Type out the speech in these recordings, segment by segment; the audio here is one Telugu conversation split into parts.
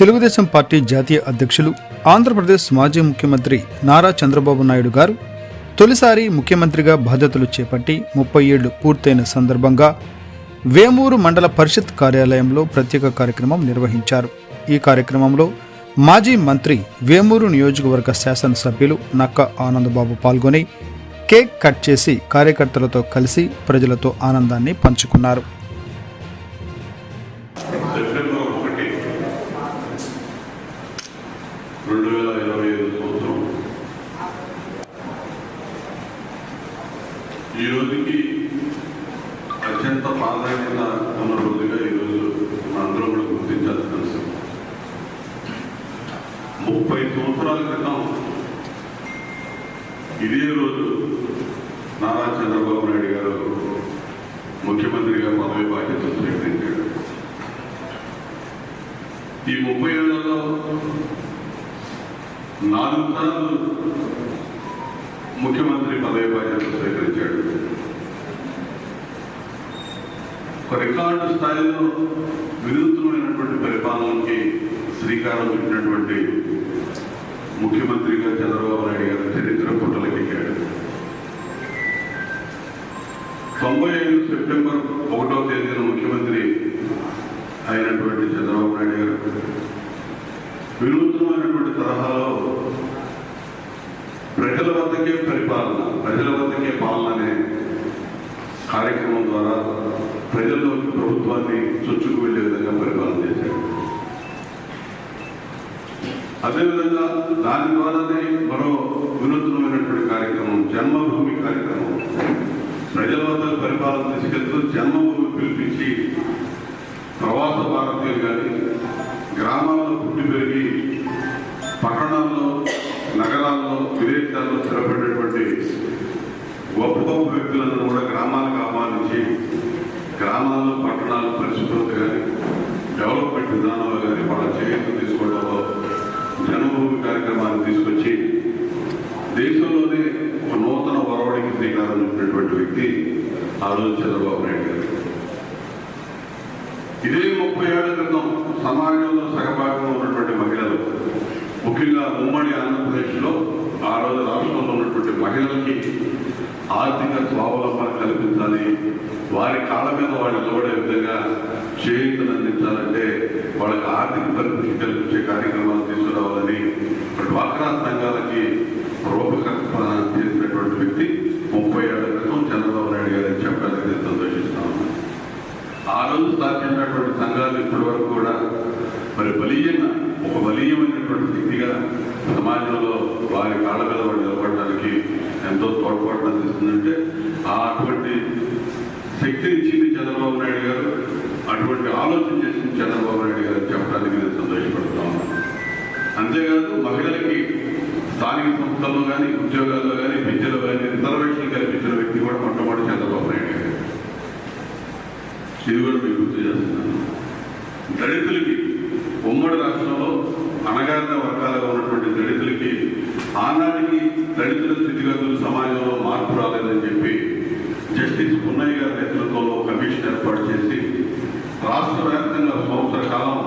తెలుగుదేశం పార్టీ జాతీయ అధ్యక్షులు ఆంధ్రప్రదేశ్ మాజీ ముఖ్యమంత్రి నారా చంద్రబాబు నాయుడు గారు తొలిసారి ముఖ్యమంత్రిగా బాధ్యతలు చేపట్టి ముప్పై ఏళ్ళు పూర్తయిన సందర్భంగా వేమూరు మండల పరిషత్ కార్యాలయంలో ప్రత్యేక కార్యక్రమం నిర్వహించారు. ఈ కార్యక్రమంలో మాజీ మంత్రి వేమూరు నియోజకవర్గ శాసనసభ్యులు నక్క ఆనందబాబు పాల్గొని కేక్ కట్ చేసి కార్యకర్తలతో కలిసి ప్రజలతో ఆనందాన్ని పంచుకున్నారు. ఈ రోజుకి అత్యంత ప్రాధాన్యత ఉన్న రోజుగా ఈరోజు మనందరం కూడా గుర్తించాల్సిన అంశం. ముప్పై సంవత్సరాల క్రితం ఇదే రోజు నారా చంద్రబాబు నాయుడు గారు ముఖ్యమంత్రిగా పదవి బాధ్యతలు స్వీకరించాడు ఈ ముప్పై ఏళ్ళలో నాలుగు సార్లు ముఖ్యమంత్రి పదవి బాధ్యతలు స్వీకరించాడు ఒక రికార్డు స్థాయిలో వినూత్నమైనటువంటి పరిపాలనకి శ్రీకారం చుట్టినటువంటి ముఖ్యమంత్రిగా చంద్రబాబు నాయుడు గారు చరిత్ర పుట్టలకెక్కాడు తొంభై ఐదు సెప్టెంబర్ ఒకటో తేదీన ముఖ్యమంత్రి అయినటువంటి చంద్రబాబు నాయుడు గారు వినూత్నమైనటువంటి తరహాలో ప్రజల వద్దకే పరిపాలన ప్రజల వద్దకే పాలన అనే కార్యక్రమం ద్వారా ప్రజల్లోకి ప్రభుత్వాన్ని చొచ్చుకు వెళ్ళే విధంగా పరిపాలన చేశాడు అదేవిధంగా దాని ద్వారానే మరో వినూత్నమైనటువంటి కార్యక్రమం జన్మభూమి కార్యక్రమం. ప్రజల వద్ద పరిపాలన తీసుకెళ్తూ జన్మభూమి పిలిపించి ప్రవాస భారతీయులు కానీ గ్రామాల్లో పుట్టి పెరిగి పట్టణాల్లో నగరాల్లో విదేశాల్లో స్థిరపడినటువంటి గొప్ప గొప్ప వ్యక్తులను కూడా గ్రామాలకు ఆహ్వానించి గ్రామాల్లో పట్టణాలు పరిశుభ్రత కానీ డెవలప్మెంట్ విధానంలో కానీ వాళ్ళ చేయూత తీసుకోవడంలో జన్మభూమి కార్యక్రమాన్ని తీసుకొచ్చి దేశంలోనే ఒక నూతన వరవడికి శ్రీకారం చుట్టినటువంటి వ్యక్తి ఆ రోజు చంద్రబాబు నాయుడు గారు. ఇదే ముప్పై ఏళ్ళ క్రితం సమాజంలో సగభాగంలో ఉన్నటువంటి ముఖ్యంగా ఉమ్మడి ఆంధ్రప్రదేశ్లో ఆ రోజు రాష్ట్రంలో ఉన్నటువంటి మహిళలకి ఆర్థిక స్వావలంబన కల్పించాలి. వారి కాళ్ళ మీద వాళ్ళు నిలబడే విధంగా చేయూతను అందించాలంటే వాళ్ళకి ఆర్థిక పరిస్థితి కల్పించే కార్యక్రమాలు తీసుకురావాలని డ్వాక్రా సంఘాలకి రూపకల్పన చేసినటువంటి వ్యక్తి ముప్పై ఏళ్ళ క్రితం చంద్రబాబు నాయుడు గారు అని చెప్పడానికి నేను సంతోషిస్తా ఉన్నాను. ఆ రోజు సాధించినటువంటి సంఘాలు ఇప్పటి వరకు కూడా మరి బలీయంగా ఒక బలీయమైనటువంటి శక్తిగా సమాజంలో వారి కాళ్ళ మీద వాడు నిలబడడానికి ఎంతో తోడ్పాటు అందిస్తుందంటే ఆ అటువంటి శక్తిని ఇచ్చింది చంద్రబాబు నాయుడు గారు అటువంటి ఆలోచన చేసింది చంద్రబాబు నాయుడు గారు చెప్పడానికి నేను సంతోషపడుతా ఉన్నాను అంతేకాదు మహిళలకి స్థానిక సంస్థల్లో కానీ ఉద్యోగాల్లో కానీ విద్యలో కానీ రిజర్వేషన్ కల్పించిన వ్యక్తి కూడా మొట్టమొదటి చంద్రబాబు నాయుడు గారు. ఇది కూడా మీకు గుర్తు చేస్తున్నాను. దళితులకి ఉమ్మడి రాష్ట్రంలో అణగారిన వర్గాలుగా ఉన్నటువంటి దళితులకి ఆనాటికి దళితుల స్థితిగతులు సమాజంలో మార్పు రాలేదని చెప్పి జస్టిస్ పున్నయ్య గారి నేతృత్వంలో కమిషన్ ఏర్పాటు చేసి రాష్ట్ర వ్యాప్తంగా సంవత్సర కాలం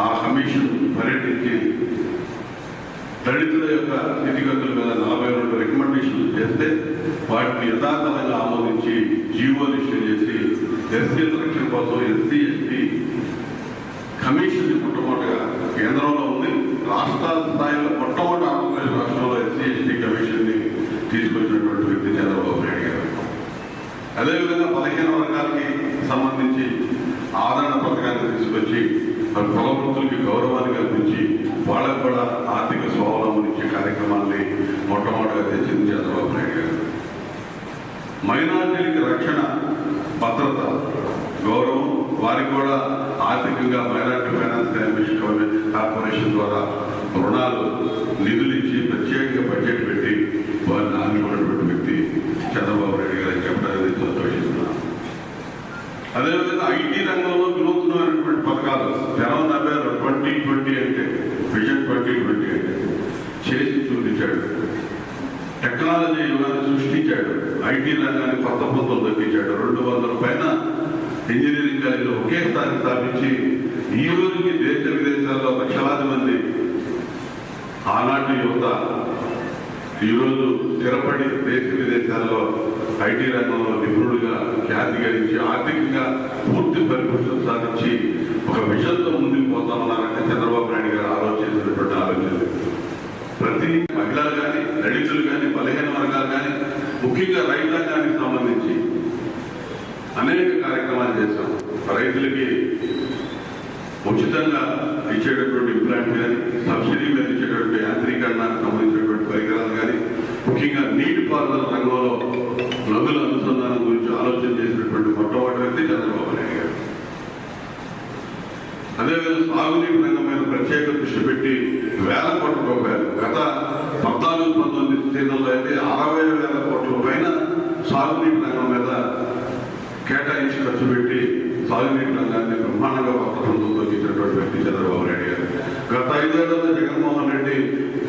ఆ కమిషన్ పర్యటించి దళితుల యొక్క స్థితిగతుల మీద నలభై రెండు రికమెండేషన్లు చేస్తే వాటిని యథాతథంగా ఆమోదించి జీవో ఇష్యూ చేసి ఎస్సీ రక్షణ కోసం ఎస్సీ ఎస్టీ కమిషన్ మొట్టమొదటిగా కేంద్రంలో ఉంది. రాష్ట్ర స్థాయిలో మొట్టమొదటి ఆంధ్రప్రదేశ్ రాష్ట్రంలో ఎస్సీ ఎస్టీ కమిషన్ని తీసుకొచ్చినటువంటి వ్యక్తి చంద్రబాబు నాయుడు గారు. అదేవిధంగా పదిహేను వర్గాలకి సంబంధించి ఆదరణ పథకాన్ని తీసుకొచ్చి మరి కుల వృత్తులకి గౌరవాన్ని కల్పించి వాళ్ళకు కూడా ఆర్థిక స్వావలంబన ఇచ్చే కార్యక్రమాన్ని మొట్టమొదటిగా తెచ్చింది చంద్రబాబు నాయుడు గారు. మైనార్టీలకి రక్షణ భద్రత గౌరవం వారికి కూడా ఆర్థికంగా మైనార్టీ ఫైనాన్స్ కమిషన్ కార్పొరేషన్ ద్వారా రుణాలు నిధులు ఇచ్చి ప్రత్యేకంగా బడ్జెట్ పెట్టి వారిని ఆదుకున్నటువంటి వ్యక్తి చంద్రబాబు నాయుడు గారు చెప్పడానికి సంతోషిస్తున్నాను. అదేవిధంగా ఐటీ రంగంలో వినూత్నమైనటువంటి పథకాలు జనవరి నమ్మారు ట్వంటీ ట్వంటీ అంటే విజన్ ట్వంటీ ట్వంటీ అంటే చేసి చూపించాడు. టెక్నాలజీ యుగాన్ని సృష్టించాడు. ఐటీ రంగాన్ని కొత్త పొందలు తగ్గించాడు రెండు వందల పైన ఇంజనీరింగ్ దేశాన్ని స్థాపించి ఈ రోజుకి దేశ విదేశాల్లో లక్షలాది మంది ఆనాటి యువత ఈరోజు స్థిరపడి దేశ విదేశాల్లో ఐటీ రంగంలో నిపుణుడుగా ఖ్యాతి గడించి ఆర్థికంగా పూర్తి పరిపుష్టం సాధించి ఒక విషయంతో ముందుకు పోతామన్నారంటే చంద్రబాబు నాయుడు గారు ఆలోచించినటువంటి ఆలోచన. ప్రతి ముఖ్యంగా నీటిపారుదల రంగంలో నదుల అనుసంధానం గురించి ఆలోచన చేసినటువంటి మొట్టమొదటి వ్యక్తి చంద్రబాబు నాయుడు గారు. అదేవిధంగా సాగునీటి రంగం మీద ప్రత్యేక దృష్టి పెట్టి వేల కోట్ల రూపాయలు గత పద్నాలుగు పంతొమ్మిది సీజన్లో అయితే అరవై వేల కోట్ల పైన సాగునీటి రంగం మీద కేటాయించి ఖర్చు పెట్టి సాగునీటి రంగాన్ని బ్రహ్మాండంగా కొత్త ప్రభుత్వంలోకి వ్యక్తి చంద్రబాబు నాయుడు. గత ఐదేళ్ళలో జగన్మోహన్ రెడ్డి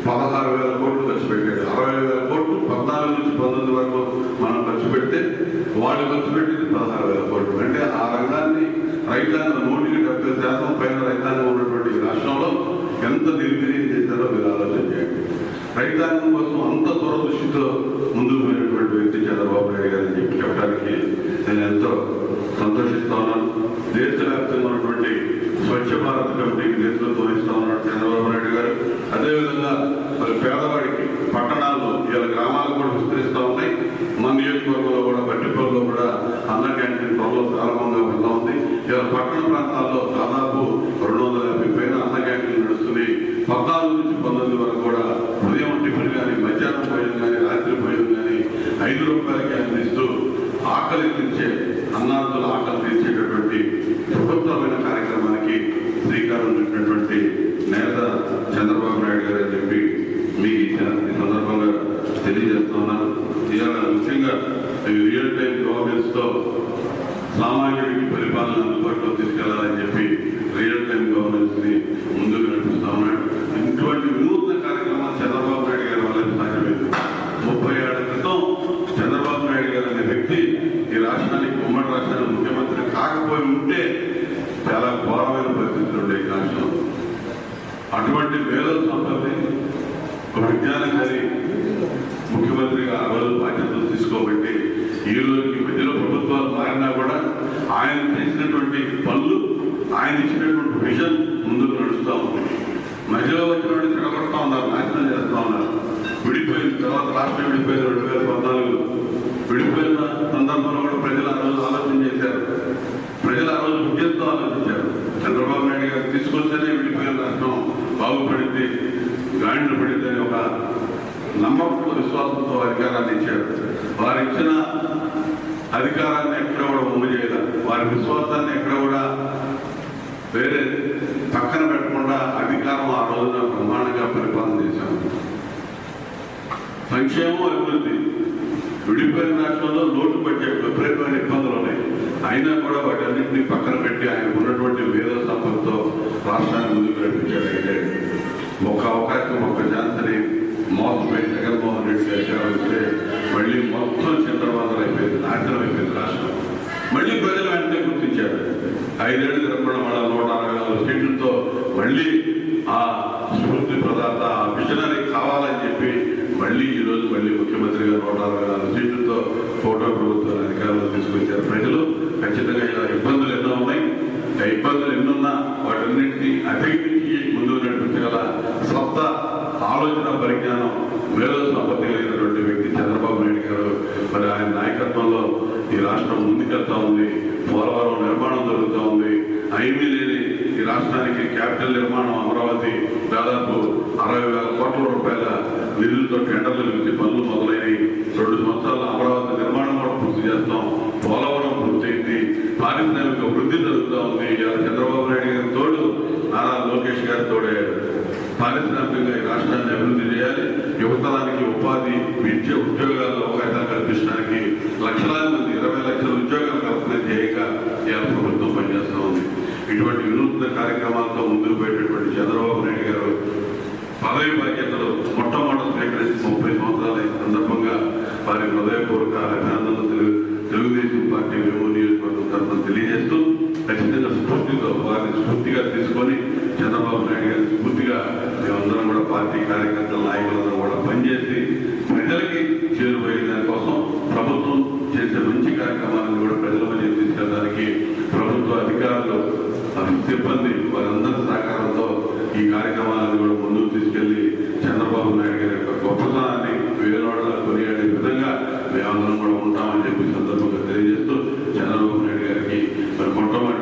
పదహారు వేల కోట్లు ఖర్చు పెట్టాడు. అరవై వేల కోట్లు పద్నాలుగు నుంచి పంతొమ్మిది వరకు మనం ఖర్చు పెడితే వాళ్ళు ఖర్చు పెట్టింది పదహారు వేల కోట్లు. అంటే ఆ రంగాన్ని రైతాంగం నూటికి డెబ్బై శాతం పైన రైతాంగం ఉన్నటువంటి రాష్ట్రంలో ఎంత నిర్వీర్యం చేశారో మీరు ఆలోచన చేయండి. రైతాంగం కోసం అంత దూరదృష్టితో ముందుకు పోయినటువంటి వ్యక్తి చంద్రబాబు నాయుడు గారు అని చెప్పి చెప్పడానికి నేను ఎంతో సంతోషిస్తున్నాను దేశవ్యాప్తంగా ఉన్నటువంటి స్వచ్ఛ భారత్ కమిటీకి నేతృత్వం వహిస్తా ఉన్నాడు చంద్రబాబు నాయుడు గారు. అదేవిధంగా మరి పేదవాడికి పట్టణాల్లో ఇలా గ్రామాలు కూడా విస్తరిస్తూ ఉన్నాయి. మన నియోజకవర్గంలో కూడా బట్టిపల్లిలో కూడా అన్న క్యాంటీన్ త్వరలో ప్రారంభంగా వెళ్తా ఉంది. ఇలా పట్టణ ప్రాంతాల్లో దాదాపు రెండు వందల యాభై పైన అన్న క్యాంటీన్ నడుస్తున్నాయి. పద్నాలుగు నుంచి పంతొమ్మిది వరకు కూడా ఉదయం టిఫిన్ కానీ మధ్యాహ్నం భోజనం కానీ రాత్రి భోజనం కానీ ఐదు రూపాయలకి అందిస్తూ ఆకలి తీర్చే అన్నార్థుల ఆకలి తీర్చే ప్రభుత్వమైన కార్యక్రమానికి శ్రీకారం చుట్టినటువంటి నేత చంద్రబాబు నాయుడు గారు అని చెప్పి మీకు ఈ స- ఈ సందర్భంగా తెలియజేస్తున్నాను ఇవాళ ముఖ్యంగా ఈ రియల్ టైం గవర్నెన్స్తో సామాన్యుడికి పరిపాలన అందుబాటులో తీసుకెళ్ళాలని చెప్పి రియల్ టైం గవర్నెన్స్ని ముందుకు నడిపిస్తా ఉన్నాడు ఇటువంటి వినూత్న కార్యక్రమాలు చంద్రబాబు నాయుడు గారి వల్ల సాధ్యమైంది ముప్పై ఏళ్ళ క్రితం చంద్రబాబు నాయుడు గారు అనే వ్యక్తి ఈ రాష్ట్రానికి ఉమ్మడి రాష్ట్రానికి ముఖ్యమంత్రి కాకపోయి ఉంటే చాలా ఘోరమైన పరిస్థితులు ఉండే ఈ రాష్ట్రం అటువంటి మేధల సంపత్తి ఒక గారి ముఖ్యమంత్రిగా అమలు బాధ్యతలు తీసుకోబట్టి ఈరోజు మధ్యలో ప్రభుత్వాలు మారినా కూడా ఆయన చేసినటువంటి పనులు ఆయన ఇచ్చినటువంటి విజన్ ముందుకు నడుస్తూ ఉంది. మధ్యలో వచ్చిన వాళ్ళు చెడగొడతా ఉన్నారు నాశనం చేస్తా ఉన్నారు. విడిపోయిన తర్వాత రాష్ట్రం విడిపోయిన రెండు వేల పద్నాలుగు విడిపోయిన సందర్భంలో కూడా ప్రజలు ఆ రోజు ఆలోచన చేశారు ప్రజలు ఆ రోజు విద్యతో ఆలోచించారు చంద్రబాబు నాయుడు గారు తీసుకొస్తేనే విడిపోయిన రాష్ట్రం బాగుపడింది గాండ్లు పడింది అని ఒక నమ్మకంతో విశ్వాసంతో అధికారాన్ని ఇచ్చారు వారు ఇచ్చిన అధికారాన్ని ఎక్కడ కూడా ఉమ్ము చేయలేదు. వారి విశ్వాసాన్ని ఎక్కడ కూడా వేరే పక్కన పెట్టకుండా అధికారం ఆ రోజున బ్రహ్మాండంగా పరిపాలన చేశాము సంక్షేమం అభివృద్ధి. విడిపోయిన రాష్ట్రంలో లోటు పట్టే విపరీతమైన ఇబ్బందులు ఉన్నాయి. అయినా కూడా వాటన్నింటినీ పక్కన పెట్టి ఆయన ఉన్నటువంటి వేద సంపదతో రాష్ట్రాన్ని ముందుకు నడిపించాడంటే ఒక అవకాశం ఒక ఛాన్స్ని మోసపోయి జగన్మోహన్ రెడ్డి అధికారం వస్తే మళ్ళీ మొత్తం చంద్రబాబు అయిపోయింది నాశనం అయిపోయింది రాష్ట్రం మళ్ళీ ప్రజలు వెంటనే గుర్తించారు. ఐదేళ్ళు తిరగడం వాళ్ళ నూట అరవై నాలుగు సీట్లతో మళ్ళీ ఆ స్ఫూర్తి ప్రదాత ఆ మిషనరీ కావాలని చెప్పి మళ్ళీ ఈ రోజు మళ్ళీ ముఖ్యమంత్రిగా నూట అరవై నాలుగు సీట్లతో ఫోటో ప్రభుత్వాన్ని అధికారంలో తీసుకొచ్చారు ప్రజలు ఖచ్చితంగా ఇలా ఇబ్బందులు ఎన్నో ఉన్నాయి ఆ ఇబ్బందులు ఎన్నున్నా వాటన్నింటినీ అధిగమించి ముందుకు నడిపించగల సొంత ఆలోచన పరిజ్ఞానం మేధో సంపత్తి కలిగినటువంటి వ్యక్తి చంద్రబాబు నాయుడు గారు మరి ఆయన నాయకత్వంలో ఈ రాష్ట్రం ముందుకెళ్తా ఉంది. పోలవరం నిర్మాణం జరుగుతూ ఉంది. అయిమీ లేని ఈ రాష్ట్రానికి క్యాపిటల్ నిర్మాణం అమరావతి దాదాపు అరవై వేల కోట్ల రూపాయల నిధులతో టెండర్లు పిలిచి పనులు మొదలైనవి. రెండు సంవత్సరాల అమరావతి నిర్మాణం కూడా పూర్తి చేస్తాం. పోలవరం పూర్తయింది. పారిశ్రామిక వృద్ధి జరుగుతూ ఉంది. ఇవాళ చంద్రబాబు నాయుడు గారి తోడు నారా లోకేష్ గారి తోడయ్యాడు పారిశ్రామికంగా ఈ రాష్ట్రాన్ని అభివృద్ధి చేయాలి. యువతరానికి ఉపాధి విద్య ఉద్యోగాలు అవకాశాలు కల్పించడానికి లక్షలాది మంది ఇరవై లక్షల ఉద్యోగాలు కల్పన చేయక ఇవాళ ప్రభుత్వం పనిచేస్తూ ఉంది. ఇటువంటి వినూత్న కార్యక్రమాలతో ముందుకు పోయేటటువంటి చంద్రబాబు నాయుడు గారు పదవి బాధ్యతలు మొట్టమొదటి స్వీకరించి ముప్పై సంవత్సరాల సందర్భంగా వారి హృదయపూర్వక అభినందనలు తెలుగు తెలుగుదేశం పార్టీ మేము నియోజకవర్గం తరఫున తెలియజేస్తూ ఖచ్చితంగా స్ఫూర్తితో వారిని స్ఫూర్తిగా తీసుకొని చంద్రబాబు నాయుడు గారిని స్ఫూర్తిగా మేమందరం కూడా పార్టీ కార్యకర్తల నాయకులందరూ కూడా పనిచేసి సిబ్బంది వారందరి సహకారంతో ఈ కార్యక్రమాలను కూడా ముందుకు తీసుకెళ్ళి చంద్రబాబు నాయుడు గారి యొక్క గొప్పతనాన్ని వేలవాడలా కొనియాడే విధంగా మేమందరం కూడా ఉంటామని చెప్పి సందర్భంగా తెలియజేస్తూ చంద్రబాబు నాయుడు గారికి మరి మొట్టమొదటి